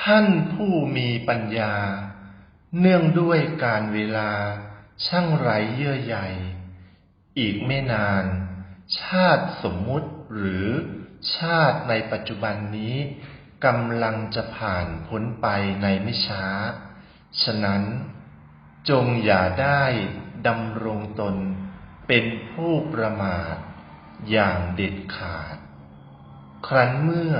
ท่านผู้มีปัญญา เนื่องด้วยการเวลาช่างไรเยื่อใยอีกไม่นาน ชาติสมมุติหรือชาติในปัจจุบันนี้กำลังจะผ่านพ้นไปในไม่ช้า ฉะนั้น จงอย่าได้ดำรงตนเป็นผู้ประมาทอย่างเด็ดขาด ครั้นเมื่อ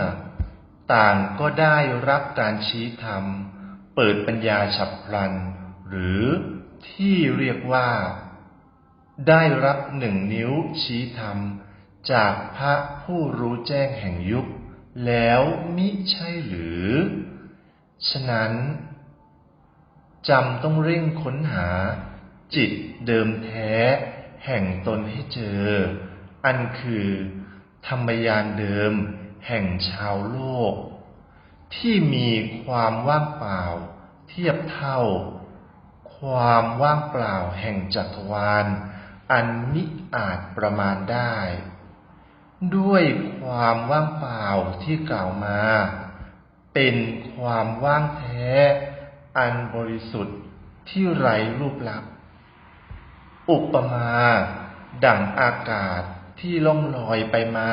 ต่างก็ได้รับการชี้ธรรม เปิดปัญญาฉับพลัน หรือที่เรียกว่า ได้รับหนึ่งนิ้วชี้ธรรม จากพระผู้รู้แจ้งแห่งยุค แล้วมิใช่หรือ ฉะนั้นจำต้องเร่งค้นหา จิตเดิมแท้แห่งตนให้เจอ อันคือ ธรรมยานเดิม แห่งชาวโลก ที่มีความว่างเปล่า เทียบเท่า ความว่างเปล่าแห่งจักรวาล อันมิอาจประมาณได้ ด้วยความว่างเปล่าที่กล่าวมา เป็นความว่างแท้ อันบริสุทธิ์ที่ไร้รูปลักษณ์อุปมา ดั่งอากาศที่ล่องลอยไปมา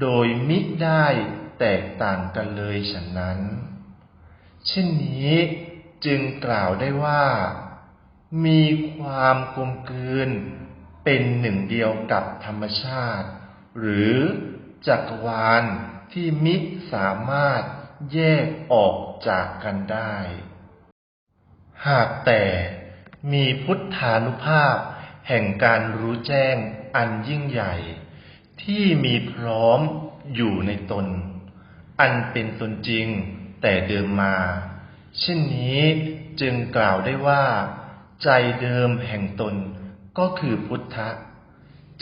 โดยมิได้แตกต่างกันเลยฉะนั้น เช่นนี้จึงกล่าวได้ว่า มีความกลมกลืนเป็นหนึ่งเดียวกับธรรมชาติ หรือจักรวาลที่มิสามารถแยกออกจากกันได้ หากแต่มีพุทธานุภาพแห่งการรู้แจ้งอันยิ่งใหญ่ ที่มีพร้อมอยู่ในตน อันเป็นตนจริงแต่เดิมมา เช่นนี้จึงกล่าวได้ว่า ใจเดิมแห่งตนก็คือพุทธะ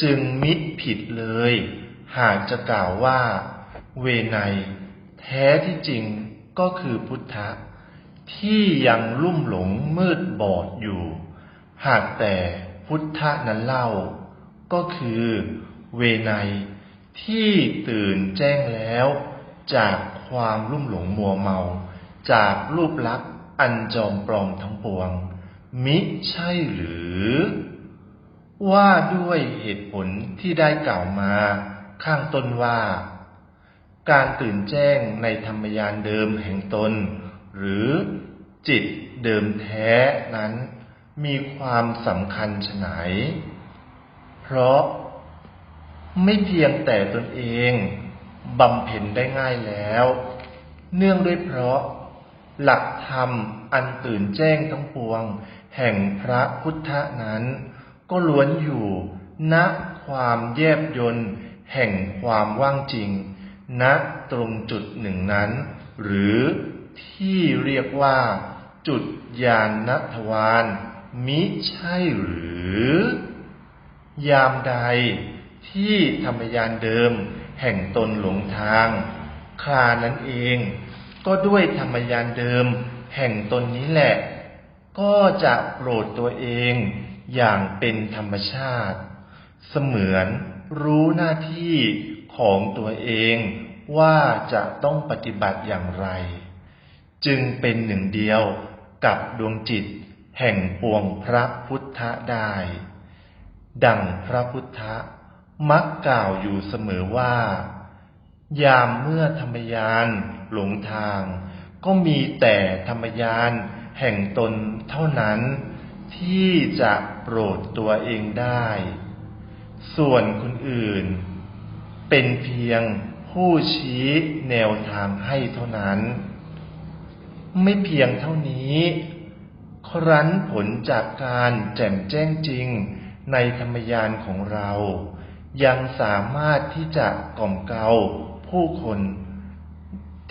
จึงมิผิดเลย หากจะกล่าวว่า เวไนแท้ที่จริงก็คือพุทธะ ที่ยังลุ่มหลงมืดบอดอยู่ หากแต่พุทธะนั้นเล่า ก็คือ เวไนยที่ตื่นแจ้งแล้ว จากความลุ่มหลงมัวเมา จากรูปลักษณ์อันจอมปลอมทั้งปวง มิใช่หรือ ว่าด้วยเหตุผลที่ได้กล่าวมา ข้างต้นว่า การตื่นแจ้งในธรรมยานเดิมแห่งตน หรือจิตเดิมแท้นั้น มีความสำคัญฉไหน เพราะ ไม่เพียงแต่ตนเองบำเพ็ญได้ง่ายแล้ว เนื่องด้วยเพราะ หลักธรรมอันตื่นแจ้งทั้งปวง แห่งพระพุทธนั้น ก็ล้วนอยู่ณความแยบยนต์แห่งความว่างจริงณตรงจุดหนึ่งนั้น หรือที่เรียกว่า จุดยานนัทวานมิใช่หรือ ยามใด ที่ธรรมยานเดิม แห่งตนหลงทางครานั้นเอง ก็ด้วยธรรมยานเดิม แห่งตนนี้แหละ ก็จะโปรดตัวเองอย่างเป็นธรรมชาติ เสมือนรู้หน้าที่ของตัวเองว่าจะต้องปฏิบัติอย่างไร จึงเป็นหนึ่งเดียวกับดวงจิตแห่งปวงพระพุทธได้ ดังพระพุทธ มักกล่าวอยู่เสมอว่า ยามเมื่อธรรมยานหลงทาง ก็มีแต่ธรรมยานแห่งตนเท่านั้น ที่จะโปรดตัวเองได้ ส่วนคนอื่น เป็นเพียงผู้ชี้แนวทางให้เท่านั้น ไม่เพียงเท่านี้ ครั้นผลจากการแจ่มแจ้งจริงในธรรมยานของเรา ยังสามารถที่จะกล่อมเกลาผู้คน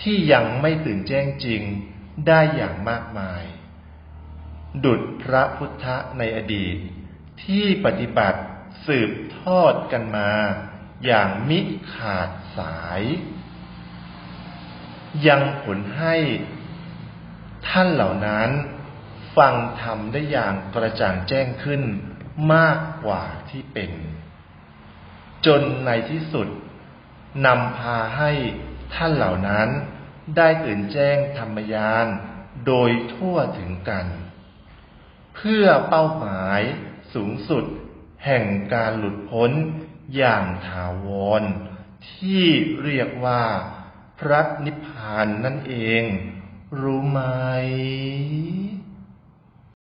ที่ยังไม่ตื่นแจ้งจริงได้อย่างมากมาย ดุจพระพุทธในอดีต ที่ปฏิบัติสืบทอดกันมา อย่างมิขาดสาย ยังผลให้ท่านเหล่านั้น ฟังธรรมได้อย่างกระจ่างแจ้งขึ้นมากกว่าที่เป็น จนในที่สุดนำพาให้ท่านเหล่านั้นได้ตื่นแจ้งธรรมยานโดยทั่วถึงกัน เพื่อเป้าหมายสูงสุดแห่งการหลุดพ้นอย่างถาวร ที่เรียกว่าพระนิพพานนั่นเอง รู้ไหม